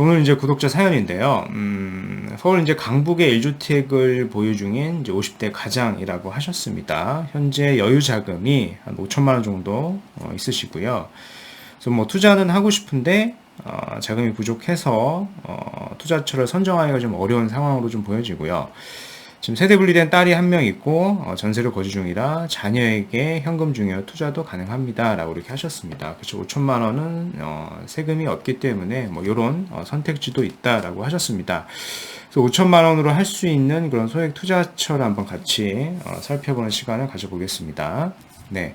오늘 이제 구독자 사연인데요. 음, 서울 이제 강북의 1주택을 보유 중인 이제 50대 가장이라고 하셨습니다. 현재 여유 자금이 한 5천만 원 정도 어, 있으시고요. 그래서 뭐 투자는 하고 싶은데 어, 자금이 부족해서 어, 투자처를 선정하기가 좀 어려운 상황으로 좀 보여지고요. 지금 세대 분리된 딸이 한 명 있고 어, 전세를 거주 중이라 자녀에게 현금 중요 투자도 가능합니다 라고 이렇게 하셨습니다. 그렇죠. 5천만 원은 어, 세금이 없기 때문에 뭐 이런 어, 선택지도 있다라고 하셨습니다. 그래서 5천만 원으로 할 수 있는 그런 소액 투자처를 한번 같이 어, 살펴보는 시간을 가져보겠습니다. 네.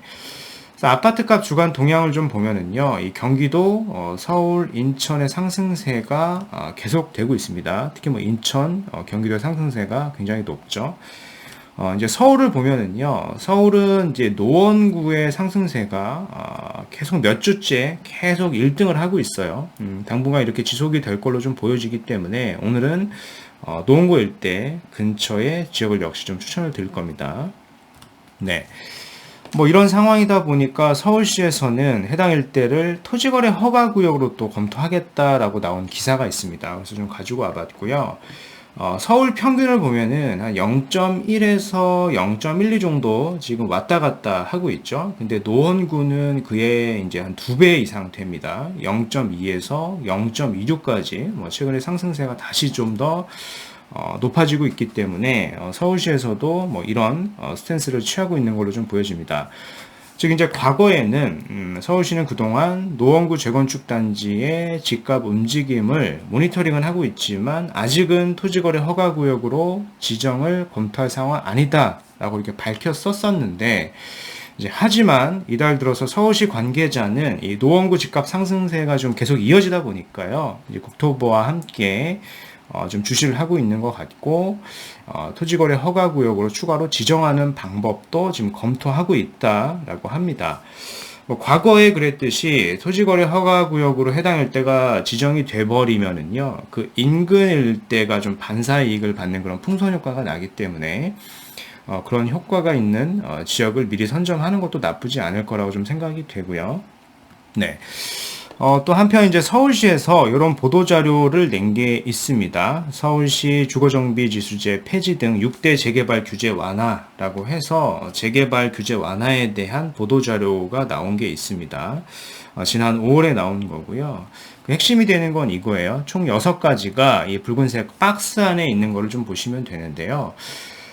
아파트값 주간 동향을 좀 보면은요, 이 경기도, 어, 서울, 인천의 상승세가 어, 계속되고 있습니다. 특히 뭐 인천, 어, 경기도의 상승세가 굉장히 높죠. 어, 이제 서울을 보면은요, 서울은 이제 노원구의 상승세가 어, 계속 몇 주째 계속 1등을 하고 있어요. 음, 당분간 이렇게 지속이 될 걸로 좀 보여지기 때문에 오늘은 어, 노원구 일대 근처의 지역을 역시 좀 추천을 드릴 겁니다. 네. 뭐 이런 상황이다 보니까 서울시에서는 해당 일대를 토지거래 허가구역으로 또 검토하겠다라고 나온 기사가 있습니다. 그래서 좀 가지고 와봤고요. 어, 서울 평균을 보면은 한 0.1에서 0.12 정도 지금 왔다 갔다 하고 있죠. 근데 노원구는 그에 이제 한 두 배 이상 됩니다. 0.2에서 0.26까지 뭐 최근에 상승세가 다시 좀더 어, 높아지고 있기 때문에 어, 서울시에서도 뭐 이런 어, 스탠스를 취하고 있는 걸로 좀 보여집니다. 즉 이제 과거에는 음, 서울시는 그동안 노원구 재건축 단지의 집값 움직임을 모니터링은 하고 있지만 아직은 토지거래 허가 구역으로 지정을 검토할 상황 아니다라고 이렇게 밝혔었었는데 이제 하지만 이달 들어서 서울시 관계자는 이 노원구 집값 상승세가 좀 계속 이어지다 보니까요. 이제 국토부와 함께 어, 좀 주시를 하고 있는 것 같고 어, 토지거래 허가구역으로 추가로 지정하는 방법도 지금 검토하고 있다라고 합니다. 뭐 과거에 그랬듯이 토지거래 허가구역으로 해당 일대가 지정이 돼버리면은요 그 인근 일대가 좀 반사 이익을 받는 그런 풍선 효과가 나기 때문에 어, 그런 효과가 있는 어, 지역을 미리 선정하는 것도 나쁘지 않을 거라고 좀 생각이 되고요. 네. 어, 또 한편 이제 서울시에서 이런 보도 자료를 낸 게 있습니다. 서울시 주거정비 지수제 폐지 등 6대 재개발 규제 완화라고 해서 재개발 규제 완화에 대한 보도 자료가 나온 게 있습니다. 어, 지난 5월에 나온 거고요. 그 핵심이 되는 건 이거예요. 총 6가지가 이 붉은색 박스 안에 있는 거를 좀 보시면 되는데요.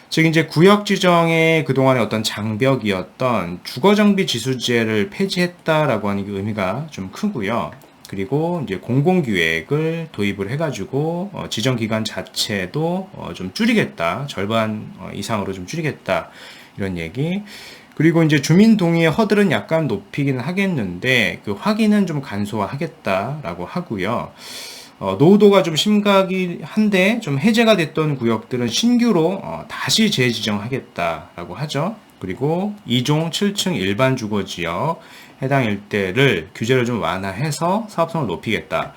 즉 이제 구역 지정의 그동안의 어떤 장벽이었던 주거 정비 지수제를 폐지했다라고 하는 게 의미가 좀 크고요. 그리고 이제 공공기획을 도입을 해가지고 어, 지정 기간 자체도 어, 좀 줄이겠다 절반 어, 이상으로 좀 줄이겠다 이런 얘기. 그리고 이제 주민 동의의 허들은 약간 높이긴 하겠는데 그 확인은 좀 간소화하겠다라고 하고요. 어, 노후도가 좀 심각이 한데 좀 해제가 됐던 구역들은 신규로 어, 다시 재지정하겠다라고 하죠. 그리고 2종 7층 일반 주거 지역 해당 일대를 규제를 좀 완화해서 사업성을 높이겠다.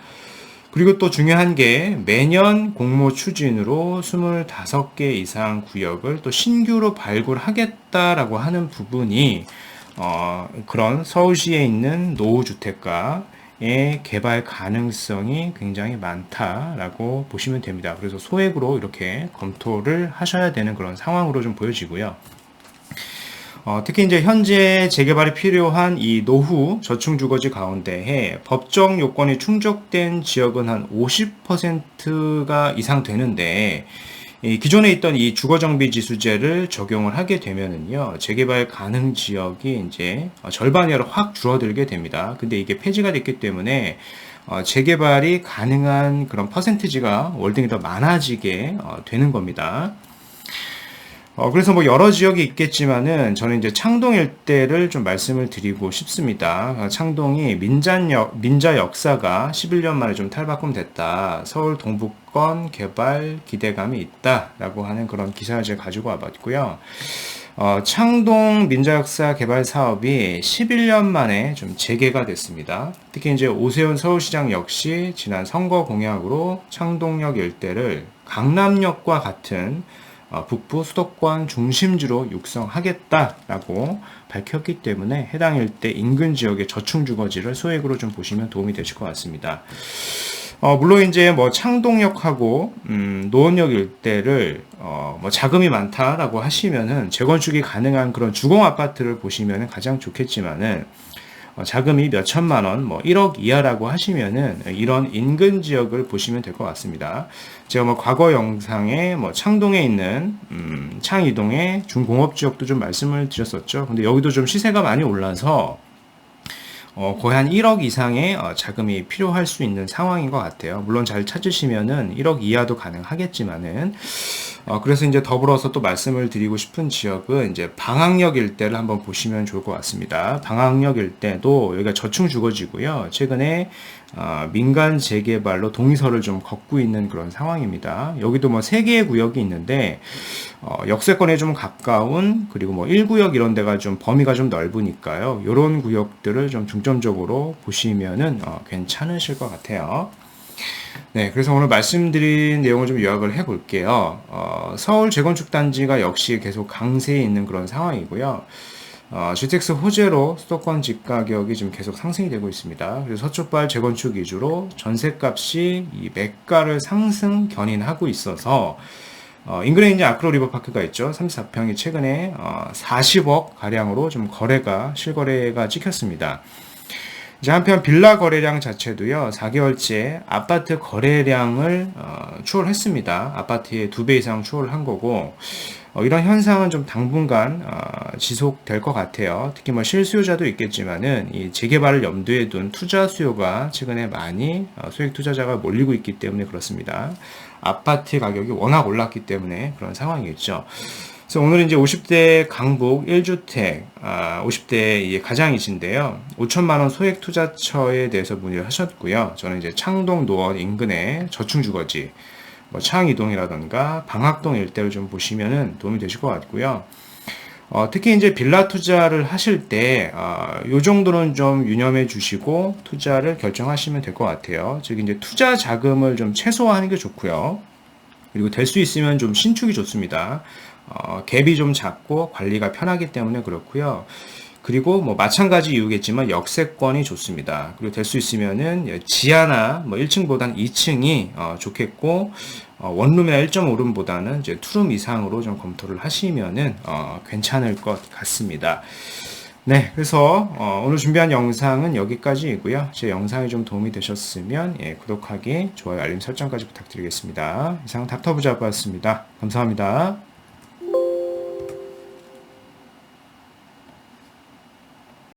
그리고 또 중요한 게 매년 공모 추진으로 25개 이상 구역을 또 신규로 발굴하겠다라고 하는 부분이 어, 그런 서울시에 있는 노후주택가 의 개발 가능성이 굉장히 많다라고 보시면 됩니다. 그래서 소액으로 이렇게 검토를 하셔야 되는 그런 상황으로 좀 보여지고요. 어, 특히 이제 현재 재개발이 필요한 이 노후 저층 주거지 가운데에 법정 요건이 충족된 지역은 한 50%가 이상 되는데 기존에 있던 이 주거정비 지수제를 적용을 하게 되면은요, 재개발 가능 지역이 이제 절반 이하로 확 줄어들게 됩니다. 근데 이게 폐지가 됐기 때문에 어, 재개발이 가능한 그런 퍼센티지가 월등히 더 많아지게 어, 되는 겁니다. 어, 그래서 뭐 여러 지역이 있겠지만은 저는 이제 창동 일대를 좀 말씀을 드리고 싶습니다. 어, 창동이 민자역, 민자 역사가 11년 만에 좀 탈바꿈됐다. 서울 동북권 개발 기대감이 있다 라고 하는 그런 기사를 제가 가지고 와봤고요. 어, 창동 민자역사 개발 사업이 11년 만에 좀 재개가 됐습니다. 특히 이제 오세훈 서울시장 역시 지난 선거 공약으로 창동역 일대를 강남역과 같은 어, 북부 수도권 중심지로 육성하겠다라고 밝혔기 때문에 해당 일대 인근 지역의 저층 주거지를 소액으로 좀 보시면 도움이 되실 것 같습니다. 어, 물론 이제 뭐 창동역하고 음, 노원역 일대를 어, 뭐 자금이 많다라고 하시면은 재건축이 가능한 그런 주공 아파트를 보시면은 가장 좋겠지만은 어, 자금이 몇 천만 원, 뭐 1억 이하라고 하시면은 이런 인근 지역을 보시면 될 것 같습니다. 제가 뭐 과거 영상에 뭐 창동에 있는 음, 창이동의 중공업 지역도 좀 말씀을 드렸었죠. 근데 여기도 좀 시세가 많이 올라서 어, 거의 한 1억 이상의 어, 자금이 필요할 수 있는 상황인 것 같아요. 물론 잘 찾으시면은 1억 이하도 가능하겠지만은 어, 그래서 이제 더불어서 또 말씀을 드리고 싶은 지역은 이제 방학역 일대를 한번 보시면 좋을 것 같습니다. 방학역 일대도 여기가 저층 주거지고요. 최근에 어, 민간 재개발로 동의서를 좀 걷고 있는 그런 상황입니다. 여기도 뭐 세 개의 구역이 있는데 어, 역세권에 좀 가까운 그리고 뭐 1구역 이런 데가 좀 범위가 좀 넓으니까요. 이런 구역들을 좀 중점적으로 보시면은 어, 괜찮으실 것 같아요. 네, 그래서 오늘 말씀드린 내용을 좀 요약을 해 볼게요. 어, 서울 재건축 단지가 역시 계속 강세에 있는 그런 상황이고요. 어, GTX 호재로 수도권 집 가격이 지금 계속 상승이 되고 있습니다. 그래서 서초발 재건축 위주로 전세값이 이 매가를 상승 견인하고 있어서 어, 인근에 이제 아크로 리버파크가 있죠. 34평이 최근에 어, 40억 가량으로 좀 거래가 실거래가 찍혔습니다. 이제 한편 빌라 거래량 자체도요, 4개월째 아파트 거래량을 어, 추월했습니다. 아파트의 두배 이상 추월한 거고, 어, 이런 현상은 좀 당분간 어, 지속될 것 같아요. 특히 뭐 실수요자도 있겠지만은 이 재개발을 염두에 둔 투자 수요가 최근에 많이 어, 소액 투자자가 몰리고 있기 때문에 그렇습니다. 아파트 가격이 워낙 올랐기 때문에 그런 상황이겠죠. 그래서 오늘 이제 50대 강북 1주택, 아, 50대 가장이신데요. 5천만 원 소액 투자처에 대해서 문의를 하셨고요. 저는 이제 창동 노원 인근의 저층 주거지, 뭐 창이동이라던가 방학동 일대를 좀 보시면은 도움이 되실 것 같고요. 어, 특히 이제 빌라 투자를 하실 때, 어, 요 정도는 좀 유념해 주시고 투자를 결정하시면 될 것 같아요. 즉, 이제 투자 자금을 좀 최소화하는 게 좋고요. 그리고 될 수 있으면 좀 신축이 좋습니다. 어, 갭이 좀 작고 관리가 편하기 때문에 그렇고요. 그리고 뭐 마찬가지 이유겠지만 역세권이 좋습니다. 그리고 될 수 있으면은 지하나 뭐 1층보다는 2층이 어, 좋겠고 어, 원룸이나 1.5룸보다는 이제 투룸 이상으로 좀 검토를 하시면은 어, 괜찮을 것 같습니다. 네, 그래서 어, 오늘 준비한 영상은 여기까지이고요. 제 영상이 좀 도움이 되셨으면 예, 구독하기, 좋아요, 알림 설정까지 부탁드리겠습니다. 이상 닥터부자였습니다. 감사합니다.